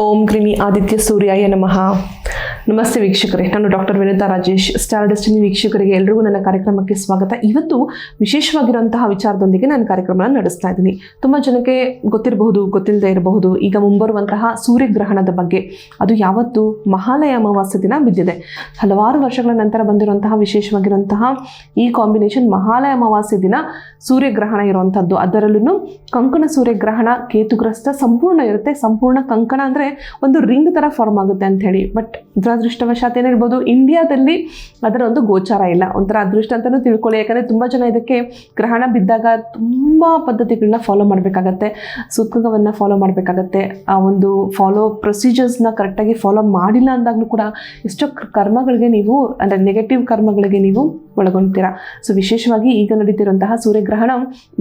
ओम कृमि आदित्य सूर्याय नमः ನಮಸ್ತೆ ವೀಕ್ಷಕರೇ. ನಾನು doctor Vinitha Rajesh. Star destiny ವೀಕ್ಷಕರಿಗೆ ಎಲ್ರಿಗೂ ನನ್ನ ಕಾರ್ಯಕ್ರಮಕ್ಕೆ ಸ್ವಾಗತ. ಇವತ್ತು ವಿಶೇಷವಾಗಿರುವಂತಹ ವಿಚಾರದೊಂದಿಗೆ ನಾನು ಕಾರ್ಯಕ್ರಮನ ನಡೆಸ್ತಾ ಇದ್ದೀನಿ. ತುಂಬ ಜನಕ್ಕೆ ಗೊತ್ತಿರಬಹುದು, ಗೊತ್ತಿಲ್ಲದೆ ಇರಬಹುದು. ಈಗ ಮುಂಬರುವಂತಹ ಸೂರ್ಯಗ್ರಹಣದ ಬಗ್ಗೆ. ಅದು ಯಾವತ್ತು ಮಹಾಲಯ ಅಮಾವಾಸ್ಯ ದಿನ ಬಿದ್ದಿದೆ. ಹಲವಾರು ವರ್ಷಗಳ ನಂತರ ಬಂದಿರುವಂತಹ ವಿಶೇಷವಾಗಿರುವಂತಹ ಈ ಕಾಂಬಿನೇಷನ್ ಮಹಾಲಯ ಅಮಾವಾಸ್ಯ ದಿನ ಸೂರ್ಯಗ್ರಹಣ ಇರುವಂಥದ್ದು. ಅದರಲ್ಲೂ ಕಂಕಣ ಸೂರ್ಯಗ್ರಹಣ ಕೇತುಗ್ರಸ್ತ ಸಂಪೂರ್ಣ ಇರುತ್ತೆ. ಸಂಪೂರ್ಣ ಕಂಕಣ ಅಂದರೆ ಒಂದು ರಿಂಗ್ ಥರ ಫಾರ್ಮ್ ಆಗುತ್ತೆ ಅಂತ ಹೇಳಿ. ಬಟ್ ದುರದೃಷ್ಟವಶಾತ್ ಏನಿರ್ಬೋದು, ಇಂಡಿಯಾದಲ್ಲಿ ಅದರ ಒಂದು ಗೋಚಾರ ಇಲ್ಲ. ಒಂಥರ ಅದೃಷ್ಟ ಅಂತಲೂ ತಿಳ್ಕೊಳ್ಳಿ. ಯಾಕಂದರೆ ತುಂಬ ಜನ ಇದಕ್ಕೆ ಗ್ರಹಣ ಬಿದ್ದಾಗ ತುಂಬ ಪದ್ಧತಿಗಳನ್ನ ಫಾಲೋ ಮಾಡಬೇಕಾಗತ್ತೆ. ಸೂತ್ಕವನ್ನು ಫಾಲೋ ಮಾಡಬೇಕಾಗತ್ತೆ. ಆ ಒಂದು ಫಾಲೋ ಪ್ರೊಸೀಜರ್ಸ್ನ ಕರೆಕ್ಟಾಗಿ ಫಾಲೋ ಮಾಡಿಲ್ಲ ಅಂದಾಗಲೂ ಕೂಡ ಎಷ್ಟೋ ಕರ್ಮಗಳಿಗೆ ನೀವು, ಅಂದರೆ ನೆಗೆಟಿವ್ ಕರ್ಮಗಳಿಗೆ ನೀವು ಒಳಗೊಂಡ್ತೀರಾ ಸೊ ವಿಶೇಷವಾಗಿ ಈಗ ನಡೀತಿರುವಂತಹ ಸೂರ್ಯಗ್ರಹಣ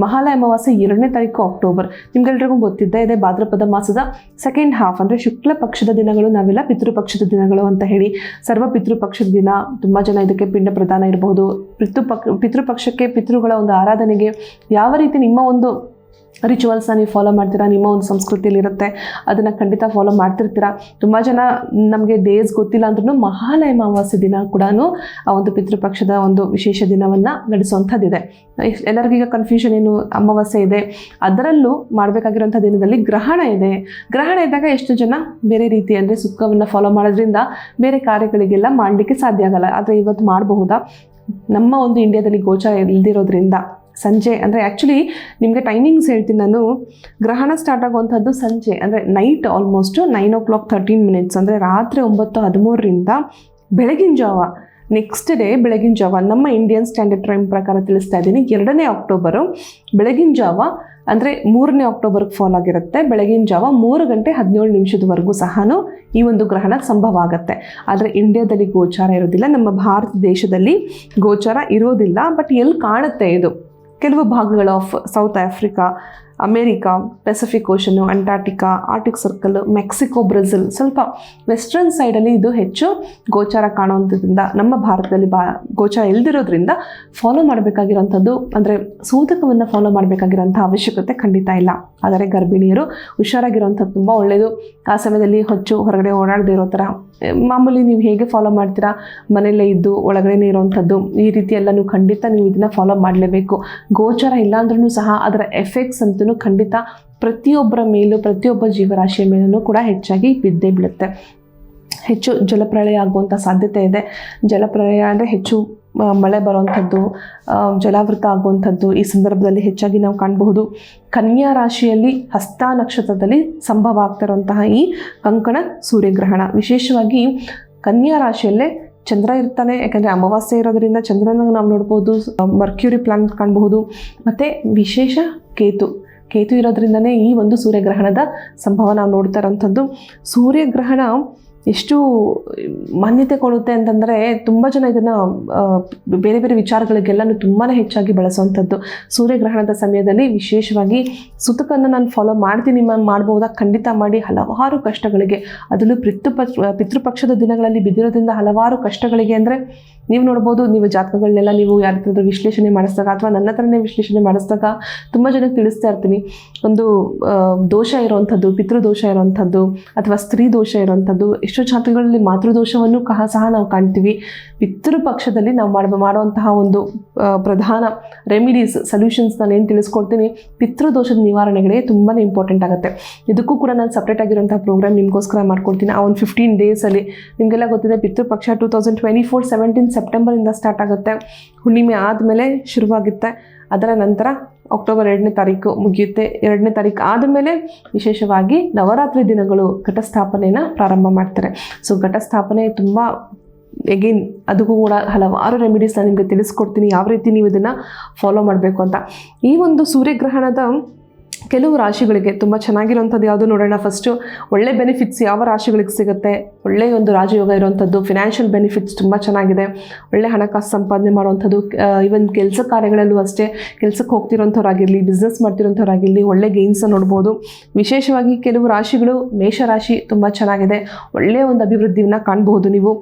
ಮಹಾಲಯ ಅಮಾವಾಸ್ಯೆ ಎರಡನೇ ತಾರೀಕು ಅಕ್ಟೋಬರ್ ನಿಮ್ಗೆಲ್ರಿಗೂ ಗೊತ್ತಿದ್ದೇ ಇದೆ, ಭಾದ್ರಪದ ಮಾಸದ ಸೆಕೆಂಡ್ ಹಾಫ್ ಅಂದರೆ ಶುಕ್ಲ ಪಕ್ಷದ ದಿನಗಳು, ನಾವೆಲ್ಲ ಪಿತೃಪಕ್ಷದ ದಿನಗಳು ಅಂತ. ಹೇಳಿ ಸರ್ವ ಪಿತೃಪಕ್ಷದ ದಿನ ತುಂಬ ಜನ ಇದಕ್ಕೆ ಪಿಂಡ ಪ್ರದಾನ ಇರಬಹುದು. ಪಿತೃಪಕ್ಷ ಪಿತೃಪಕ್ಷಕ್ಕೆ ಪಿತೃಗಳ ಒಂದು ಆರಾಧನೆಗೆ ಯಾವ ರೀತಿ ನಿಮ್ಮ ಒಂದು ರಿಚುವಲ್ಸ್ನ ನೀವು ಫಾಲೋ ಮಾಡ್ತೀರಾ, ನಿಮ್ಮ ಒಂದು ಸಂಸ್ಕೃತಿಯಲ್ಲಿ ಇರುತ್ತೆ ಅದನ್ನು ಖಂಡಿತ ಫಾಲೋ ಮಾಡ್ತಿರ್ತೀರಾ. ತುಂಬ ಜನ ನಮಗೆ ಡೇಸ್ ಗೊತ್ತಿಲ್ಲ ಅಂದ್ರೂ ಮಹಾಲಯ ಅಮಾವಾಸ್ಯ ದಿನ ಕೂಡ ಆ ಒಂದು ಪಿತೃಪಕ್ಷದ ಒಂದು ವಿಶೇಷ ದಿನವನ್ನು ನಡೆಸುವಂಥದ್ದಿದೆ. ಎಲ್ಲರಿಗೀಗ ಕನ್ಫ್ಯೂಷನ್ ಏನು ಅಮಾವಾಸ್ಯೆ ಇದೆ. ಅದರಲ್ಲೂ ಮಾಡಬೇಕಾಗಿರುವಂಥ ದಿನದಲ್ಲಿ ಗ್ರಹಣ ಇದೆ. ಗ್ರಹಣ ಇದ್ದಾಗ ಎಷ್ಟು ಜನ ಬೇರೆ ರೀತಿ ಅಂದರೆ ಸುಖವನ್ನು ಫಾಲೋ ಮಾಡೋದ್ರಿಂದ ಬೇರೆ ಕಾರ್ಯಗಳಿಗೆಲ್ಲ ಮಾಡಲಿಕ್ಕೆ ಸಾಧ್ಯ ಆಗಲ್ಲ. ಆದರೆ ಇವತ್ತು ಮಾಡಬಹುದಾ? ನಮ್ಮ ಒಂದು ಇಂಡಿಯಾದಲ್ಲಿ ಗೋಚರ ಇಲ್ದಿರೋದ್ರಿಂದ ಸಂಜೆ, ಅಂದರೆ ಆ್ಯಕ್ಚುಲಿ ನಿಮಗೆ ಟೈಮಿಂಗ್ಸ್ ಹೇಳ್ತೀನಿ ನಾನು. ಗ್ರಹಣ ಸ್ಟಾರ್ಟ್ ಆಗುವಂಥದ್ದು ಸಂಜೆ, ಅಂದರೆ night almost nine o'clock thirteen minutes ಅಂದರೆ ರಾತ್ರಿ ಒಂಬತ್ತು ಹದಿಮೂರರಿಂದ ಬೆಳಗಿನ ಜಾವ. ನೆಕ್ಸ್ಟ್ ಡೇ ಬೆಳಗಿನ ಜಾವ. ನಮ್ಮ ಇಂಡಿಯನ್ ಸ್ಟ್ಯಾಂಡರ್ಡ್ ಟೈಮ್ ಪ್ರಕಾರ ತಿಳಿಸ್ತಾ ಇದ್ದೀನಿ, ಎರಡನೇ ಅಕ್ಟೋಬರು ಬೆಳಗಿನ ಜಾವ, ಅಂದರೆ ಮೂರನೇ ಅಕ್ಟೋಬರ್ಗೆ ಫಾಲ್ ಆಗಿರುತ್ತೆ. ಬೆಳಗಿನ ಜಾವ ಮೂರು ಗಂಟೆ ಹದಿನೇಳು ನಿಮಿಷದವರೆಗೂ ಸಹ ಈ ಒಂದು ಗ್ರಹಣ ಸಂಭವ ಆಗುತ್ತೆ. ಆದರೆ ಇಂಡಿಯಾದಲ್ಲಿ ಗೋಚಾರ ಇರೋದಿಲ್ಲ, ನಮ್ಮ ಭಾರತ ದೇಶದಲ್ಲಿ ಗೋಚಾರ ಇರೋದಿಲ್ಲ ಬಟ್ ಎಲ್ಲಿ ಕಾಣುತ್ತೆ ಇದು? ಕೆಲವು ಭಾಗಗಳು of South Africa America Pacific Ocean Antarctica Arctic Circle Mexico Brazil ಸ್ವಲ್ಪ ವೆಸ್ಟರ್ನ್ ಸೈಡಲ್ಲಿ ಇದು ಹೆಚ್ಚು ಗೋಚಾರ ಕಾಣುವಂಥದ್ರಿಂದ, ನಮ್ಮ ಭಾರತದಲ್ಲಿ ಬಾ, ಗೋಚಾರ ಇಲ್ದಿರೋದ್ರಿಂದ ಫಾಲೋ ಮಾಡಬೇಕಾಗಿರೋಂಥದ್ದು, ಅಂದರೆ ಸೂತಕವನ್ನು ಫಾಲೋ ಮಾಡಬೇಕಾಗಿರೋಂಥ ಅವಶ್ಯಕತೆ ಖಂಡಿತ ಇಲ್ಲ. ಆದರೆ ಗರ್ಭಿಣಿಯರು ಹುಷಾರಾಗಿರುವಂಥದ್ದು ತುಂಬ ಒಳ್ಳೆಯದು ಆ ಸಮಯದಲ್ಲಿ ಹೊಚ್ಚು ಹೊರಗಡೆ ಓಡಾಡದೇ ಇರೋ ಥರ ಮಾಮೂಲಿ ನೀವು ಹೇಗೆ ಫಾಲೋ ಮಾಡ್ತೀರಾ? ಮನೆಯಲ್ಲೇ ಇದ್ದು ಒಳಗಡೆನೇ ಇರೋವಂಥದ್ದು ಈ ರೀತಿ ಎಲ್ಲನೂ ಖಂಡಿತ ನೀವು ಇದನ್ನು ಫಾಲೋ ಮಾಡಲೇಬೇಕು. ಗೋಚಾರ ಇಲ್ಲ ಅಂದ್ರೂ ಸಹ ಅದರ ಎಫೆಕ್ಟ್ಸ್ ಅಂತೂ ಖಂಡಿತ ಪ್ರತಿಯೊಬ್ಬರ ಮೇಲೂ, ಪ್ರತಿಯೊಬ್ಬ ಜೀವರಾಶಿಯ ಮೇಲೂ ಕೂಡ ಹೆಚ್ಚಾಗಿ ಬಿದ್ದೇ ಬಿಡುತ್ತೆ ಹೆಚ್ಚು ಜಲಪ್ರಳಯ ಆಗುವಂಥ ಸಾಧ್ಯತೆ ಇದೆ. ಜಲಪ್ರಳಯ ಅಂದರೆ ಹೆಚ್ಚು ಮಳೆ ಬರುವಂಥದ್ದು ಜಲಾವೃತ ಆಗುವಂಥದ್ದು ಈ ಸಂದರ್ಭದಲ್ಲಿ ಹೆಚ್ಚಾಗಿ ನಾವು ಕಾಣಬಹುದು. ಕನ್ಯಾ ರಾಶಿಯಲ್ಲಿ ಹಸ್ತ ನಕ್ಷತ್ರದಲ್ಲಿ ಸಂಭವ ಆಗ್ತಿರುವಂತಹ ಈ ಕಂಕಣ ಸೂರ್ಯಗ್ರಹಣ. ವಿಶೇಷವಾಗಿ ಕನ್ಯಾ ರಾಶಿಯಲ್ಲೇ ಚಂದ್ರ ಇರ್ತಾನೆ, ಯಾಕಂದರೆ ಅಮಾವಾಸ್ಯೆ ಇರೋದರಿಂದ ಚಂದ್ರನ ನಾವು ನೋಡ್ಬೋದು ಮರ್ಕ್ಯೂರಿ ಪ್ಲಾನೆಟ್ ಕಾಣಬಹುದು. ಮತ್ತು ವಿಶೇಷ ಕೇತು. ಕೇತು ಇರೋದ್ರಿಂದನೇ ಈ ಒಂದು ಸೂರ್ಯಗ್ರಹಣದ ಸಂಭವ ನಾವು ನೋಡ್ತಾ ಇರೋಂಥದ್ದು. ಸೂರ್ಯಗ್ರಹಣ ಎಷ್ಟು ಮಾನ್ಯತೆ ಕೊಡುತ್ತೆ ಅಂತಂದರೆ ತುಂಬ ಜನ ಇದನ್ನು ಬೇರೆ ಬೇರೆ ವಿಚಾರಗಳಿಗೆಲ್ಲನೂ ತುಂಬಾ ಹೆಚ್ಚಾಗಿ ಬಳಸುವಂಥದ್ದು. ಸೂರ್ಯಗ್ರಹಣದ ಸಮಯದಲ್ಲಿ ವಿಶೇಷವಾಗಿ ಸುತಕನ್ನು ನಾನು ಫಾಲೋ ಮಾಡ್ತೀನಿ ಮ್ಯಾಮ್, ಮಾಡ್ಬೋದಾ? ಖಂಡಿತ ಮಾಡಿ. ಹಲವಾರು ಕಷ್ಟಗಳಿಗೆ. ಅದರಲ್ಲೂ ಪಿತೃಪಕ್ಷ ಪಿತೃಪಕ್ಷದ ದಿನಗಳಲ್ಲಿ ಬಿದ್ದಿರೋದ್ರಿಂದ ಹಲವಾರು ಕಷ್ಟಗಳಿಗೆ ಅಂದರೆ ನೀವು ನೋಡ್ಬೋದು, ನೀವು ಜಾತಕಗಳನ್ನೆಲ್ಲ ನೀವು ಯಾರ ವಿಶ್ಲೇಷಣೆ ಮಾಡಿಸಿದಾಗ ಅಥವಾ ನನ್ನ ಹತ್ರನೇ ವಿಶ್ಲೇಷಣೆ ಮಾಡಿಸಿದಾಗ ತುಂಬ ಜನಕ್ಕೆ ತಿಳಿಸ್ತಾ ಇರ್ತೀನಿ. ಒಂದು ದೋಷ ಇರುವಂಥದ್ದು, ಪಿತೃದೋಷ ಇರುವಂಥದ್ದು ಅಥವಾ ಸ್ತ್ರೀ ದೋಷ ಇರುವಂಥದ್ದು, ಎಷ್ಟೋ ಜಾತಕಗಳಲ್ಲಿ ಮಾತೃದೋಷವನ್ನು ಕಹ ಸಹ ನಾವು ಕಾಣ್ತೀವಿ. ಪಿತೃಪಕ್ಷದಲ್ಲಿ ನಾವು ಮಾಡ ಮಾಡುವಂತಹ ಒಂದು ಪ್ರಧಾನ ರೆಮಿಡೀಸ್ ಸೊಲ್ಯೂಷನ್ಸ್ ನಾನು ಏನು ತಿಳಿಸ್ಕೊಡ್ತೀನಿ, ಪಿತೃದೋಷದ ನಿವಾರಣೆಗಳೇ ತುಂಬಾ ಇಂಪಾರ್ಟೆಂಟ್ ಆಗುತ್ತೆ. ಇದಕ್ಕೂ ಕೂಡ ನಾನು ಸಪ್ರೇಟ್ ಆಗಿರುವಂಥ ಪ್ರೋಗ್ರಾಮ್ ನಿಮಗೋಸ್ಕರ ಮಾಡ್ಕೊಡ್ತೀನಿ. ಆ ಒಂದು ಫಿಫ್ಟೀನ್ ಡೇಸಲ್ಲಿ ನಿಮಗೆಲ್ಲ ಗೊತ್ತಿದೆ Pitrupaksha two thousand twenty four seventeen ಸೆಪ್ಟೆಂಬರಿಂದ start ಆಗುತ್ತೆ. ಹುಣ್ಣಿಮೆ ಆದಮೇಲೆ ಶುರುವಾಗುತ್ತೆ. ಅದರ ನಂತರ ಅಕ್ಟೋಬರ್ ಎರಡನೇ ತಾರೀಕು ಮುಗಿಯುತ್ತೆ. ಎರಡನೇ ತಾರೀಕು ಆದಮೇಲೆ ವಿಶೇಷವಾಗಿ ನವರಾತ್ರಿ ದಿನಗಳು ಘಟಸ್ಥಾಪನೆನ ಪ್ರಾರಂಭ ಮಾಡ್ತಾರೆ. ಸೊ ಘಟಸ್ಥಾಪನೆ ತುಂಬ ಎಗೇನ್ ಅದಕ್ಕೂ ಕೂಡ ಹಲವಾರು ರೆಮಿಡೀಸ್ ನಾನು ನಿಮಗೆ ತಿಳಿಸ್ಕೊಡ್ತೀನಿ. ಯಾವ ರೀತಿ ನೀವು ಇದನ್ನು ಫಾಲೋ ಮಾಡಬೇಕು ಅಂತ. ಈ ಒಂದು ಸೂರ್ಯಗ್ರಹಣದ ಕೆಲವು ರಾಶಿಗಳಿಗೆ ತುಂಬ ಚೆನ್ನಾಗಿರುವಂಥದ್ದು ಯಾವುದು ನೋಡೋಣ. ಫಸ್ಟು ಒಳ್ಳೆ ಬೆನಿಫಿಟ್ಸ್ ಯಾವ ರಾಶಿಗಳಿಗೆ ಸಿಗುತ್ತೆ? ಒಳ್ಳೆ ಒಂದು ರಾಜಯೋಗ ಇರುವಂಥದ್ದು ಫಿನಾನ್ಷಿಯಲ್ ಬೆನಿಫಿಟ್ಸ್ ತುಂಬ ಚೆನ್ನಾಗಿದೆ. ಒಳ್ಳೆ ಹಣಕಾಸು ಸಂಪಾದನೆ ಮಾಡುವಂಥದ್ದು ಈವನ್ ಕೆಲಸ ಕಾರ್ಯಗಳಲ್ಲೂ ಅಷ್ಟೇ ಕೆಲಸಕ್ಕೆ ಹೋಗ್ತಿರೋಂಥವ್ರಾಗಿರಲಿ ಬಿಸ್ನೆಸ್ ಮಾಡ್ತಿರೋಂಥವ್ರಾಗಿರಲಿ ಒಳ್ಳೆ ಗೇನ್ಸ್ ನೋಡ್ಬೋದು. ವಿಶೇಷವಾಗಿ ಕೆಲವು ರಾಶಿಗಳು ಮೇಷರಾಶಿ ತುಂಬ ಚೆನ್ನಾಗಿದೆ. ಒಳ್ಳೆಯ ಒಂದು ಅಭಿವೃದ್ಧಿಯನ್ನು ಕಾಣಬಹುದು ನೀವು.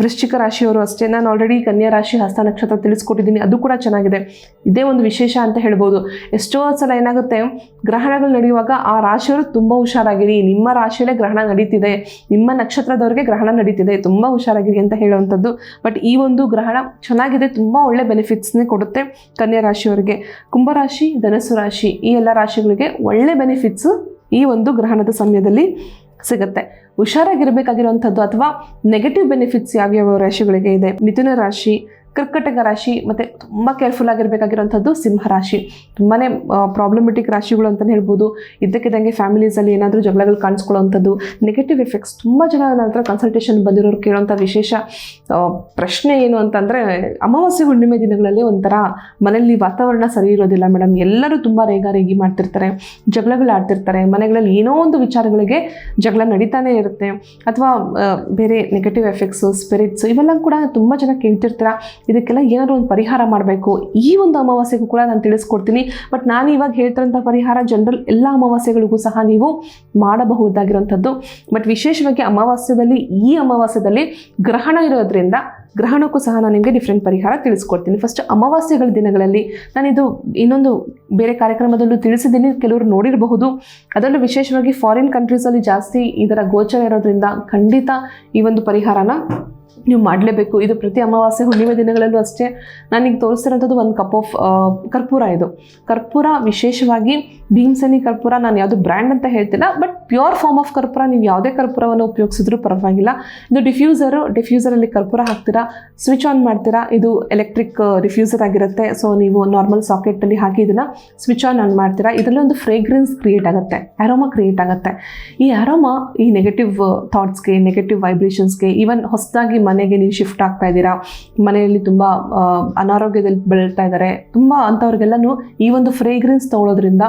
ವೃಶ್ಚಿಕ ರಾಶಿಯವರು ಅಷ್ಟೇ. ನಾನು ಆಲ್ರೆಡಿ ಕನ್ಯಾ ರಾಶಿ, ಹಸ್ತ ನಕ್ಷತ್ರ ತಿಳಿಸ್ಕೊಟ್ಟಿದ್ದೀನಿ. ಅದು ಕೂಡ ಚೆನ್ನಾಗಿದೆ. ಇದೇ ಒಂದು ವಿಶೇಷ ಅಂತ ಹೇಳ್ಬೋದು. ಎಷ್ಟೋ ಸಲ ಏನಾಗುತ್ತೆ, ಗ್ರಹಣಗಳು ನಡೆಯುವಾಗ ಆ ರಾಶಿಯವರು ತುಂಬ ಹುಷಾರಾಗಿರಿ. ನಿಮ್ಮ ರಾಶಿಯಲ್ಲೇ ಗ್ರಹಣ ನಡೀತಿದೆ. ನಿಮ್ಮ ನಕ್ಷತ್ರದವ್ರಿಗೆ ಗ್ರಹಣ ನಡೀತಿದೆ. ತುಂಬ ಹುಷಾರಾಗಿರಿ ಅಂತ ಹೇಳುವಂಥದ್ದು. ಬಟ್ ಈ ಒಂದು ಗ್ರಹಣ ಚೆನ್ನಾಗಿದೆ, ತುಂಬ ಒಳ್ಳೆ ಬೆನಿಫಿಟ್ಸ್ನೇ ಕೊಡುತ್ತೆ ಕನ್ಯಾ ರಾಶಿಯವರಿಗೆ. ಕುಂಭರಾಶಿ ಧನಸ್ಸು ರಾಶಿ, ಈ ಎಲ್ಲ ರಾಶಿಗಳಿಗೆ ಒಳ್ಳೆ ಬೆನಿಫಿಟ್ಸು ಈ ಒಂದು ಗ್ರಹಣದ ಸಮಯದಲ್ಲಿ ಸಿಗುತ್ತೆ. ಹುಷಾರಾಗಿರಬೇಕಾಗಿರುವಂಥದ್ದು ಅಥವಾ ನೆಗೆಟಿವ್ ಬೆನಿಫಿಟ್ಸ್ ಯಾವ್ಯಾವ ರಾಶಿಗಳಿಗೆ ಇದೆ? ಮಿಥುನ ರಾಶಿ ಕರ್ಕಟಕ ರಾಶಿ ಮತ್ತು ತುಂಬ ಕೇರ್ಫುಲ್ ಆಗಿರಬೇಕಾಗಿರುವಂಥದ್ದು ಸಿಂಹ ರಾಶಿ. ತುಂಬಾ ಪ್ರಾಬ್ಲಮೆಟಿಕ್ ರಾಶಿಗಳು ಅಂತಲೇ ಹೇಳ್ಬೋದು. ಇದ್ದಕ್ಕಿದ್ದಂಗೆ ಫ್ಯಾಮಿಲೀಸಲ್ಲಿ ಏನಾದರೂ ಜಗಳಗಳು ಕಾಣಿಸ್ಕೊಳ್ಳೋವಂಥದ್ದು ನೆಗೆಟಿವ್ ಎಫೆಕ್ಟ್ಸ್ ತುಂಬ ಜನ ನನ್ನ ಹತ್ರ ಕನ್ಸಲ್ಟೇಷನ್ ಬಂದಿರೋರು ಕೇಳೋಂಥ ವಿಶೇಷ. ಪ್ರಶ್ನೆ ಏನು ಅಂತಂದರೆ, ಅಮಾವಾಸ್ಯೆ ಹುಣ್ಣಿಮೆ ದಿನಗಳಲ್ಲಿ ಒಂಥರ ಮನೆಯಲ್ಲಿ ವಾತಾವರಣ ಸರಿ ಇರೋದಿಲ್ಲ ಮೇಡಮ್ ಎಲ್ಲರೂ ತುಂಬ ರೇಗಾರೇಗಿ ಮಾಡ್ತಿರ್ತಾರೆ, ಜಗಳಗಳು ಆಡ್ತಿರ್ತಾರೆ, ಮನೆಗಳಲ್ಲಿ ಏನೋ ಒಂದು ವಿಚಾರಗಳಿಗೆ ಜಗಳ ನಡೀತಾನೆ ಇರುತ್ತೆ. ಅಥವಾ ಬೇರೆ ನೆಗೆಟಿವ್ ಎಫೆಕ್ಟ್ಸು ಸ್ಪಿರಿಟ್ಸು ಇವೆಲ್ಲ ಕೂಡ ತುಂಬ ಜನ ಕೇಳ್ತಿರ್ತೀರ? ಇದಕ್ಕೆಲ್ಲ ಏನಾದರೂ ಒಂದು ಪರಿಹಾರ ಮಾಡಬೇಕು. ಈ ಒಂದು ಅಮಾವಾಸ್ಯೆಗೂ ಕೂಡ ನಾನು ತಿಳಿಸ್ಕೊಡ್ತೀನಿ. ಬಟ್ ನಾನು ಇವಾಗ ಹೇಳ್ತಿರೋಂಥ ಪರಿಹಾರ ಜನರಲ್ ಎಲ್ಲ ಅಮಾವಾಸ್ಯೆಗಳಿಗೂ ಸಹ ನೀವು ಮಾಡಬಹುದಾಗಿರುವಂಥದ್ದು ಬಟ್ ವಿಶೇಷವಾಗಿ ಅಮಾವಾಸ್ಯದಲ್ಲಿ, ಈ ಅಮಾವಾಸ್ಯದಲ್ಲಿ ಗ್ರಹಣ ಇರೋದ್ರಿಂದ ಗ್ರಹಣಕ್ಕೂ ಸಹ ನಾನು ನಿಮಗೆ ಡಿಫ್ರೆಂಟ್ ಪರಿಹಾರ ತಿಳಿಸ್ಕೊಡ್ತೀನಿ. ಫಸ್ಟ್ ಅಮಾವಾಸ್ಯೆಗಳ ದಿನಗಳಲ್ಲಿ ನಾನಿದು ಇನ್ನೊಂದು ಬೇರೆ ಕಾರ್ಯಕ್ರಮದಲ್ಲೂ ತಿಳಿಸಿದ್ದೀನಿ. ಕೆಲವರು ನೋಡಿರಬಹುದು. ಅದರಲ್ಲೂ ವಿಶೇಷವಾಗಿ ಫಾರಿನ್ ಕಂಟ್ರೀಸಲ್ಲಿ ಜಾಸ್ತಿ ಇದರ ಗೋಚರ ಇರೋದ್ರಿಂದ ಖಂಡಿತ ಈ ಒಂದು ಪರಿಹಾರನ ನೀವು ಮಾಡಲೇಬೇಕು. ಇದು ಪ್ರತಿ ಅಮಾವಾಸ್ಯೆ, ಹುಣ್ಣಿಮೆ ದಿನಗಳಲ್ಲೂ ಅಷ್ಟೇ. ನಾನೀಗ ತೋರಿಸ್ತಿರೋಂಥದ್ದು ಒಂದು ಕಪ್ ಆಫ್ ಕರ್ಪೂರ ಇದು. ಕರ್ಪೂರ ವಿಶೇಷವಾಗಿ ಭೀಮ್ಸನಿ ಕರ್ಪೂರ ನಾನು ಯಾವುದು ಬ್ರ್ಯಾಂಡ್ ಅಂತ ಹೇಳ್ತಿಲ್ಲ ಬಟ್ ಪ್ಯೂರ್ ಫಾರ್ಮ್ ಆಫ್ ಕರ್ಪೂರ ನೀವು ಯಾವುದೇ ಕರ್ಪೂರವನ್ನು ಉಪಯೋಗಿಸಿದ್ರೂ ಪರವಾಗಿಲ್ಲ. ಇದು ಡಿಫ್ಯೂಸರು ಡಿಫ್ಯೂಸರಲ್ಲಿ ಕರ್ಪೂರ ಹಾಕ್ತೀರಾ ಸ್ವಿಚ್ ಆನ್ ಮಾಡ್ತೀರಾ, ಇದು ಎಲೆಕ್ಟ್ರಿಕ್ ಡಿಫ್ಯೂಸರ್ ಆಗಿರುತ್ತೆ. ಸೊ ನೀವು ನಾರ್ಮಲ್ ಸಾಕೆಟಲ್ಲಿ ಹಾಕಿ ಇದನ್ನು ಸ್ವಿಚ್ ಆನ್ ಆನ್ ಮಾಡ್ತೀರಾ. ಇದರಲ್ಲಿ ಒಂದು ಫ್ರೇಗ್ರೆನ್ಸ್ ಕ್ರಿಯೇಟ್ ಆಗುತ್ತೆ ಅರೋಮಾ ಕ್ರಿಯೇಟ್ ಆಗುತ್ತೆ. ಈ ಅರೋಮಾ ಈ ನೆಗೆಟಿವ್ ಥಾಟ್ಸ್ಗೆ ನೆಗೆಟಿವ್ ವೈಬ್ರೇಷನ್ಸ್ಗೆ ಈವನ್ ಹೊಸದಾಗಿ ಮನೆಗೆ ನೀವು ಶಿಫ್ಟ್ ಆಗ್ತಾ ಇದ್ದೀರಾ? ಮನೆಯಲ್ಲಿ ತುಂಬ ಅನಾರೋಗ್ಯದಲ್ಲಿ ಬೆಳೀತಾ ಇದ್ದಾರೆ. ತುಂಬ ಅಂಥವ್ರಿಗೆಲ್ಲನೂ ಈ ಒಂದು ಫ್ರೇಗ್ರೆನ್ಸ್ ತೊಗೊಳೋದ್ರಿಂದ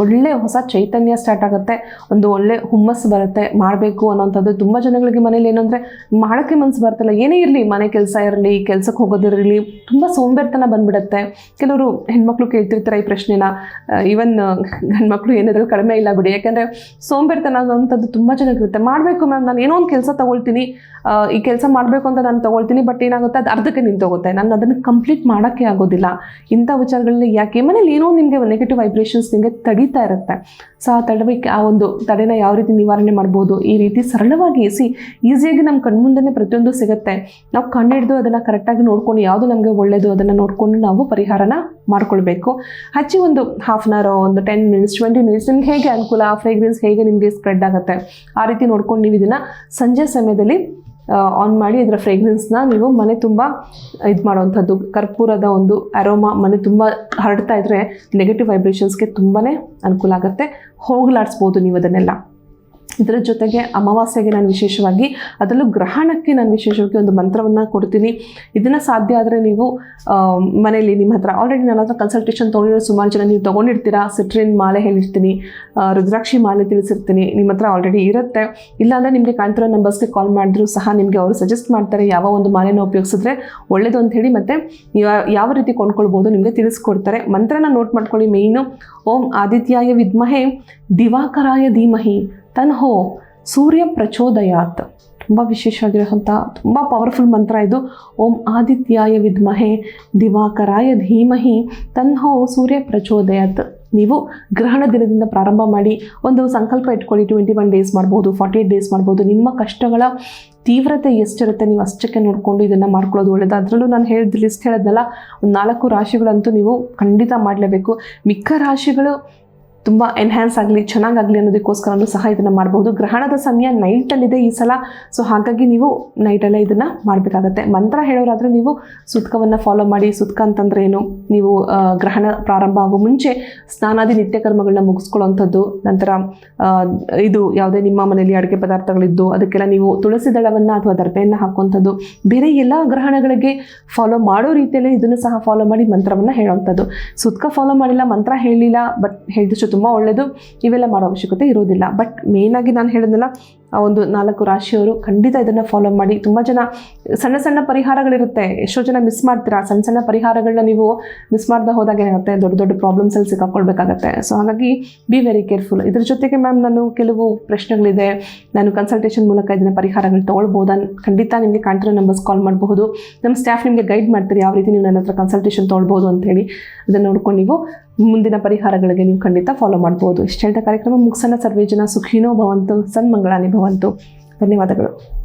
ಒಳ್ಳೆ ಹೊಸ ಚೈತನ್ಯ ಸ್ಟಾರ್ಟ್ ಆಗುತ್ತೆ. ಒಂದು ಒಳ್ಳೆ ಹುಮ್ಮಸ್ಸು ಬರುತ್ತೆ. ಮಾಡಬೇಕು ಅನ್ನೋಂಥದ್ದು ತುಂಬ ಜನಗಳಿಗೆ ಮನೇಲಿ ಏನಂದರೆ ಮಾಡೋಕ್ಕೆ ಮನಸ್ಸು ಬರ್ತಿಲ್ಲ. ಏನೇ ಇರಲಿ, ಮನೆ ಕೆಲಸ ಇರಲಿ, ಕೆಲಸಕ್ಕೆ ಹೋಗೋದಿರಲಿ, ತುಂಬ ಸೋಂಬೇರ್ತನ ಬಂದ್ಬಿಡುತ್ತೆ. ಕೆಲವರು ಹೆಣ್ಮಕ್ಳು ಕೇಳ್ತಿರ್ತಾರೆ ಈ ಪ್ರಶ್ನೆನ. ಈವನ್ ಗಂಡ್ಮಕ್ಳು ಏನಾದರೂ ಕಡಿಮೆ ಇಲ್ಲ ಬಿಡಿ. ಯಾಕೆಂದರೆ ಸೋಂಬೇರ್ತನ ಅನ್ನೋಂಥದ್ದು ತುಂಬ ಜನಕ್ಕಿರುತ್ತೆ ಮಾಡಬೇಕು ಮ್ಯಾಮ್ ನಾನು ಏನೋ ಒಂದು ಕೆಲಸ ತೊಗೊಳ್ತೀನಿ. ಈ ಕೆಲಸ ಮಾಡಬೇಕು ಅಂತ ನಾನು ತೊಗೊಳ್ತೀನಿ ಬಟ್ ಏನಾಗುತ್ತೆ? ಅದು ಅರ್ಧಕ್ಕೆ ನಿಂತೋಗುತ್ತೆ. ನಾನು ಅದನ್ನು ಕಂಪ್ಲೀಟ್ ಮಾಡೋಕ್ಕೆ ಆಗೋದಿಲ್ಲ. ಇಂಥ ವಿಚಾರಗಳಲ್ಲಿ ಯಾಕೆ? ಮನೇಲಿ ಏನೋ ನಿಮಗೆ ನೆಗೆಟಿವ್ ವೈಬ್ರೇಷನ್ಸ್ ನಿಮಗೆ ತಡೀತಾ ಇರುತ್ತೆ. ಸೊ ಆ ತಡವಿಕೆ, ಆ ಒಂದು ತಡೆನ ಯಾವ ರೀತಿ ನಿವಾರಣೆ ಮಾಡ್ಬೋದು? ಈ ರೀತಿ ಸರಳವಾಗಿ ಸಿ ಈಸಿಯಾಗಿ ನಮ್ಮ ಕಣ್ಮುಂದೆ ಪ್ರತಿಯೊಂದು ಸಿಗುತ್ತೆ. ನಾವು ಕಣ್ಣಿಡ್ದು ಅದನ್ನು ಕರೆಕ್ಟಾಗಿ ನೋಡ್ಕೊಂಡು ಯಾವುದು ನಮಗೆ ಒಳ್ಳೆಯದು ಅದನ್ನು ನೋಡಿಕೊಂಡು ನಾವು ಪರಿಹಾರನ ಮಾಡ್ಕೊಳ್ಬೇಕು. ಹಚ್ಚಿ ಒಂದು ಹಾಫ್ ಆನ್ ಅವರ್ ಒಂದು ಟೆನ್ ಮಿನಿಟ್ಸ್ ಟ್ವೆಂಟಿ ಮಿನಿಟ್ಸ್ ನಿಮ್ಗೆ ಹೇಗೆ ಅನುಕೂಲ? ಆ ಫ್ರೇಗ್ರೆನ್ಸ್ ಹೇಗೆ ನಿಮಗೆ ಸ್ಪ್ರೆಡ್ ಆಗುತ್ತೆ? ಆ ರೀತಿ ನೋಡ್ಕೊಂಡು ನೀವು ಇದನ್ನು ಸಂಜೆ ಸಮಯದಲ್ಲಿ ಆನ್ ಮಾಡಿ ಇದರ ಫ್ರೇಗ್ರೆನ್ಸ್ನ ನೀವು ಮನೆ ತುಂಬ ಇದು ಮಾಡುವಂಥದ್ದು. ಕರ್ಪೂರದ ಒಂದು ಅರೋಮಾ ಮನೆ ತುಂಬ ಹರಡ್ತಾ ಇದ್ದರೆ ನೆಗೆಟಿವ್ ವೈಬ್ರೇಷನ್ಸ್ಗೆ ತುಂಬಾ ಅನುಕೂಲ ಆಗುತ್ತೆ. ಹೋಗಲಾಡಿಸ್ಬೋದು ನೀವು ಅದನ್ನೆಲ್ಲ. ಇದರ ಜೊತೆಗೆ ಅಮಾವಾಸ್ಯೆಗೆ ನಾನು ವಿಶೇಷವಾಗಿ ಅದರಲ್ಲೂ ಗ್ರಹಣಕ್ಕೆ ನಾನು ವಿಶೇಷವಾಗಿ ಒಂದು ಮಂತ್ರವನ್ನು ಕೊಡ್ತೀನಿ. ಇದನ್ನು ಸಾಧ್ಯ ಆದರೆ ನೀವು ಮನೆಯಲ್ಲಿ ನಿಮ್ಮ ಹತ್ರ ಆಲ್ರೆಡಿ ನನ್ನ ಹತ್ರ ಕನ್ಸಲ್ಟೇಷನ್ ತೊಗೊಂಡಿರೋ ಸುಮಾರು ಜನ ನೀವು ತೊಗೊಂಡಿರ್ತೀರಾ? ಸಿಟ್ರಿನ್ ಮಾಲೆ ಹೇಳಿರ್ತೀನಿ ರುದ್ರಾಕ್ಷಿ ಮಾಲೆ ತಿಳಿಸಿರ್ತೀನಿ, ನಿಮ್ಮ ಹತ್ರ ಆಲ್ರೆಡಿ ಇರುತ್ತೆ. ಇಲ್ಲಾಂದರೆ ನಿಮಗೆ ಕಾಣ್ತಿರೋ ನಂಬರ್ಸ್ಗೆ ಕಾಲ್ ಮಾಡಿದ್ರು ಸಹ ನಿಮಗೆ ಅವರು ಸಜೆಸ್ಟ್ ಮಾಡ್ತಾರೆ, ಯಾವ ಒಂದು ಮಾಲೆನ ಉಪಯೋಗಿಸಿದ್ರೆ ಒಳ್ಳೆಯದು ಅಂತ ಹೇಳಿ ಮತ್ತು ಯಾವ- ಯಾವ ರೀತಿ ಕೊಂಡ್ಕೊಳ್ಬೋದು ನಿಮಗೆ ತಿಳಿಸ್ಕೊಡ್ತಾರೆ. ಮಂತ್ರನ ನೋಟ್ ಮಾಡ್ಕೊಳ್ಳಿ ಮೇಯ್ನು ಓಂ ಆದಿತ್ಯಾಯ ವಿದ್ಮಹೆ, ದಿವಾಕರಾಯ ಧೀಮಹಿ. ತನ್ಹೋ ಸೂರ್ಯ ಪ್ರಚೋದಯಾತ್. ತುಂಬ ವಿಶೇಷವಾಗಿರುವಂಥ ತುಂಬ ಪವರ್ಫುಲ್ ಮಂತ್ರ ಇದು. ಓಂ ಆದಿತ್ಯಾಯ ವಿದ್ಮಹೆ, ದಿವಾಕರಾಯ ಧೀಮಹಿ, ತನ್ಹೋ ಸೂರ್ಯ ಪ್ರಚೋದಯಾತ್. ನೀವು ಗ್ರಹಣ ದಿನದಿಂದ ಪ್ರಾರಂಭ ಮಾಡಿ, ಒಂದು ಸಂಕಲ್ಪ ಇಟ್ಕೊಳ್ಳಿ ಟ್ವೆಂಟಿ ಒನ್ ಡೇಸ್ ಮಾಡ್ಬೋದು ಫಾರ್ಟಿ ಏಟ್ ಡೇಸ್ ಮಾಡ್ಬೋದು. ನಿಮ್ಮ ಕಷ್ಟಗಳ ತೀವ್ರತೆ ಎಷ್ಟಿರುತ್ತೆ, ನೀವು ಅಷ್ಟಕ್ಕೆ ನೋಡಿಕೊಂಡು ಇದನ್ನು ಮಾಡ್ಕೊಳ್ಳೋದು ಒಳ್ಳೆಯದು ಅದರಲ್ಲೂ ನಾನು ಹೇಳಿದ ಲಿಸ್ಟ್ ಹೇಳಿದ್ನಲ್ಲ, ಒಂದು ನಾಲ್ಕು ರಾಶಿಗಳಂತೂ ನೀವು ಖಂಡಿತ ಮಾಡಲೇಬೇಕು. ಮಿಕ್ಕ ರಾಶಿಗಳು ತುಂಬ ಎನ್ಹ್ಯಾನ್ಸ್ ಆಗಲಿ ಚೆನ್ನಾಗಾಗಲಿ ಅನ್ನೋದಕ್ಕೋಸ್ಕರನೂ ಸಹ ಇದನ್ನು ಮಾಡಬಹುದು. ಗ್ರಹಣದ ಸಮಯ ನೈಟಲ್ಲಿದೆ ಈ ಸಲ. ಸೊ ಹಾಗಾಗಿ ನೀವು ನೈಟಲ್ಲೇ ಇದನ್ನು ಮಾಡಬೇಕಾಗತ್ತೆ. ಮಂತ್ರ ಹೇಳೋರಾದರೆ ನೀವು ಸುತ್ಕವನ್ನು ಫಾಲೋ ಮಾಡಿ, ಸುತ್ಕ ಅಂತಂದ್ರೆ ಏನು? ನೀವು ಗ್ರಹಣ ಪ್ರಾರಂಭ ಆಗೋ ಮುಂಚೆ ಸ್ನಾನಾದಿ ನಿತ್ಯ ಕರ್ಮಗಳನ್ನ ಮುಗಿಸ್ಕೊಳ್ಳೋವಂಥದ್ದು ನಂತರ ಇದು ಯಾವುದೇ ನಿಮ್ಮ ಮನೆಯಲ್ಲಿ ಅಡುಗೆ ಪದಾರ್ಥಗಳಿದ್ದು, ಅದಕ್ಕೆಲ್ಲ ನೀವು ತುಳಸಿ ದಳವನ್ನು ಅಥವಾ ದರ್ಬೆಯನ್ನು ಹಾಕುವಂಥದ್ದು. ಬೇರೆ ಎಲ್ಲ ಗ್ರಹಣಗಳಿಗೆ ಫಾಲೋ ಮಾಡೋ ರೀತಿಯಲ್ಲೇ ಇದನ್ನು ಸಹ ಫಾಲೋ ಮಾಡಿ ಮಂತ್ರವನ್ನು ಹೇಳೋವಂಥದ್ದು ಸುತ್ಕ ಫಾಲೋ ಮಾಡಿಲ್ಲ, ಮಂತ್ರ ಹೇಳಲಿಲ್ಲ ಬಟ್ ಹೇಳಿದಷ್ಟು ತುಂಬ ಒಳ್ಳೆಯದು ಇವೆಲ್ಲ ಮಾಡೋ ಅವಶ್ಯಕತೆ ಇರೋದಿಲ್ಲ. ಬಟ್ ಮೇಯ್ನಾಗಿ ನಾನು ಹೇಳಿದ್ನಲ್ಲ ಆ ಒಂದು ನಾಲ್ಕು ರಾಶಿಯವರು ಖಂಡಿತ ಇದನ್ನು ಫಾಲೋ ಮಾಡಿ. ತುಂಬ ಜನ ಸಣ್ಣ ಸಣ್ಣ ಪರಿಹಾರಗಳಿರುತ್ತೆ. ಎಷ್ಟೋ ಜನ ಮಿಸ್ ಮಾಡ್ತೀರಾ? ಸಣ್ಣ ಸಣ್ಣ ಪರಿಹಾರಗಳನ್ನ ನೀವು ಮಿಸ್ ಮಾಡ್ದೆ ಹೋದಾಗ ಏನಾಗುತ್ತೆ ದೊಡ್ಡ ದೊಡ್ಡ ಪ್ರಾಬ್ಲಮ್ಸಲ್ಲಿ ಸಿಕ್ಕಾಕೊಳ್ಬೇಕಾಗತ್ತೆ. ಸೊ ಹಾಗಾಗಿ ಬಿ ವೆರಿ ಕೇರ್ಫುಲ್ ಇದ್ರ ಜೊತೆಗೆ ಮ್ಯಾಮ್ ನಾನು ಕೆಲವು ಪ್ರಶ್ನೆಗಳಿದೆ. ನಾನು ಕನ್ಸಲ್ಟೇಷನ್ ಮೂಲಕ ಇದನ್ನ ಪರಿಹಾರಗಳು ತೊಗೊಳ್ಬೋದಾ? ಖಂಡಿತ ನಿಮಗೆ ಕಾಂಟ್ರೋ ನಂಬರ್ಸ್ ಕಾಲ್ ಮಾಡಬಹುದು. ನಮ್ಮ ಸ್ಟಾಫ್ ನಿಮಗೆ ಗೈಡ್ ಮಾಡ್ತೀರಿ. ಯಾವ ರೀತಿ ನೀವು ನನ್ನ ಹತ್ರ ಕನ್ಸಲ್ಟೇಷನ್ ತೊಗೊಳ್ಬೋದು ಅಂತೇಳಿ ಅದನ್ನು ನೋಡ್ಕೊಂಡು ನೀವು ಮುಂದಿನ ಪರಿಹಾರಗಳಿಗೆ ನೀವು ಖಂಡಿತ ಫಾಲೋ ಮಾಡ್ಬೋದು. ಇಷ್ಟು ಕಾರ್ಯಕ್ರಮ ಮುಗಿಸೋಣ ಸರ್ವೇ ಜನ ಸುಖಿನೋ ಭವಂತು, ಸನ್ಮಂಗಳಾನಿ ಭವಂತು. ಧನ್ಯವಾದಗಳು.